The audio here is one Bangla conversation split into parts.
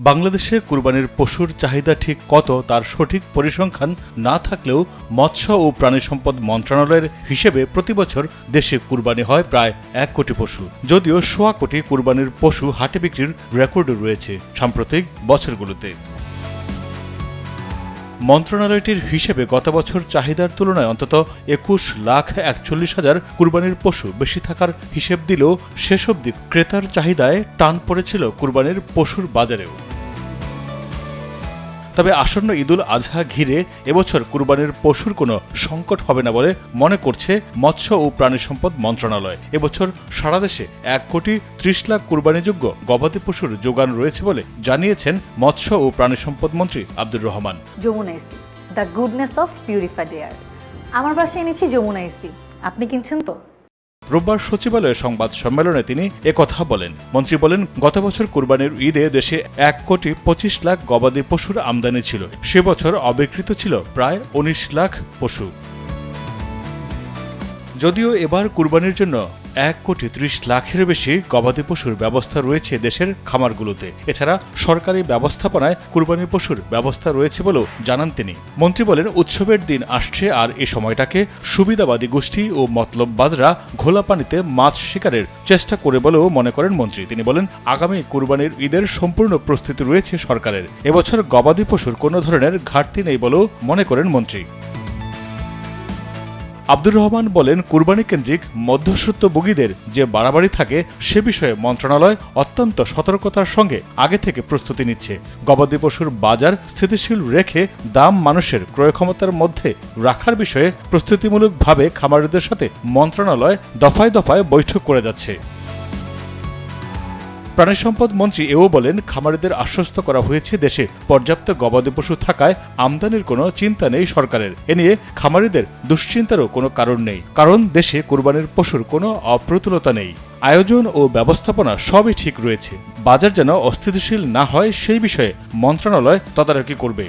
বাংলাদেশে কুরবানির পশুর চাহিদা ঠিক কত তার সঠিক পরিসংখ্যান না থাকলেও মৎস্য ও প্রাণী সম্পদ মন্ত্রণালয়ের হিসেবে প্রতি বছর দেশে কুরবানি হয় প্রায় এক কোটি পশু। যদিও সোয়া কোটি কুরবানির পশু হাটে বিক্রির রেকর্ড রয়েছে সাম্প্রতিক বছরগুলোতে। মন্ত্রণালয়টির হিসেবে গত বছর চাহিদার তুলনায় অন্তত একুশ লাখ একচল্লিশ হাজার কুরবানির পশু বেশি থাকার হিসেব দিলেও শেষ অবধি ক্রেতার চাহিদায় টান পড়েছিল কুরবানির পশুর বাজারেও। তবে আসন্ন ঈদুল আজহা ঘিরে এবছর কুরবানির পশুর কোনো সংকট হবে না বলে মনে করছে মৎস্য ও প্রাণী সম্পদ মন্ত্রণালয়। এবছর সারা দেশে এক কোটি ত্রিশ লাখ কুরবানিযোগ্য গবাদি পশুর যোগান রয়েছে বলে জানিয়েছেন মৎস্য ও প্রাণী সম্পদ মন্ত্রী আব্দুর রহমান। আমার বাসায় এনেছি যমুনা ইস্তি আপনি কিনছেন তো? রোববার সচিবালয়ে সংবাদ সম্মেলনে তিনি একথা বলেন। মন্ত্রী বলেন, গত বছর কুরবানির ঈদে দেশে এক কোটি পঁচিশ লাখ গবাদি পশুর আমদানি ছিল। সে বছর অবিকৃত ছিল প্রায় উনিশ লাখ পশু। যদিও এবার কুরবানির জন্য এক কোটি ত্রিশ লাখের বেশি গবাদি পশুর ব্যবস্থা রয়েছে দেশের খামারগুলোতে। এছাড়া সরকারি ব্যবস্থাপনায় কুরবানি পশুর ব্যবস্থা রয়েছে বলেও জানান তিনি। মন্ত্রী বলেন, উৎসবের দিন আসছে আর এ সময়টাকে সুবিধাবাদী গোষ্ঠী ও মতলববাজরা ঘোলা পানিতে মাছ শিকারের চেষ্টা করে বলেও মনে করেন মন্ত্রী। তিনি বলেন, আগামী কুরবানির ঈদের সম্পূর্ণ প্রস্তুতি রয়েছে সরকারের। এবছর গবাদি পশুর কোনো ধরনের ঘাটতি নেই বলেও মনে করেন মন্ত্রী। আব্দুর রহমান বলেন, কুরবানি কেন্দ্রিক মধ্যস্বত্বভোগীদের যে বাড়াবাড়ি থাকে, সে বিষয়ে মন্ত্রণালয় অত্যন্ত সতর্কতার সঙ্গে আগে থেকে প্রস্তুতি নিচ্ছে। গবাদি পশুর বাজার স্থিতিশীল রেখে দাম মানুষের ক্রয় ক্ষমতার মধ্যে রাখার বিষয়ে প্রস্তুতিমূলকভাবে খামারিদের সাথে মন্ত্রণালয় দফায় দফায় বৈঠক করে যাচ্ছে। প্রাণী সম্পদ মন্ত্রী এও বলেন, খামারিদের আশ্বস্ত করা হয়েছে দেশে পর্যাপ্ত গবাদি পশু থাকায় আমদানির কোনো চিন্তা নেই সরকারের। এ নিয়ে খামারিদের দুশ্চিন্তারও কোনো কারণ নেই, কারণ দেশে কোরবানির পশুর কোনো অপ্রতুলতা নেই। আয়োজন ও ব্যবস্থাপনা সবই ঠিক রয়েছে। বাজার যেন অস্থিতিশীল না হয় সেই বিষয়ে মন্ত্রণালয় তদারকি করবে।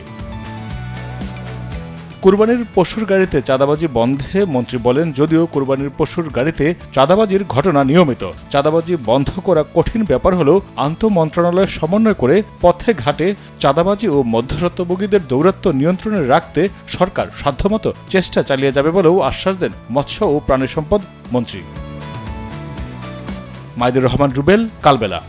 কুরবানির পশুর গাড়িতে চাঁদাবাজি বন্ধে মন্ত্রী বলেন, যদিও কুরবানির পশুর গাড়িতে চাঁদাবাজির ঘটনা নিয়মিত, চাঁদাবাজি বন্ধ করা কঠিন ব্যাপার হলেও আন্তঃ মন্ত্রণালয় সমন্বয় করে পথে ঘাটে চাঁদাবাজি ও মধ্যস্বত্বভোগীদের দৌরাত্ম্য নিয়ন্ত্রণে রাখতে সরকার সাধ্যমতো চেষ্টা চালিয়ে যাবে বলেও আশ্বাস দেন মৎস্য ও প্রাণী সম্পদ মন্ত্রী। মাইদুর রহমান, রুবেল, কালবেলা।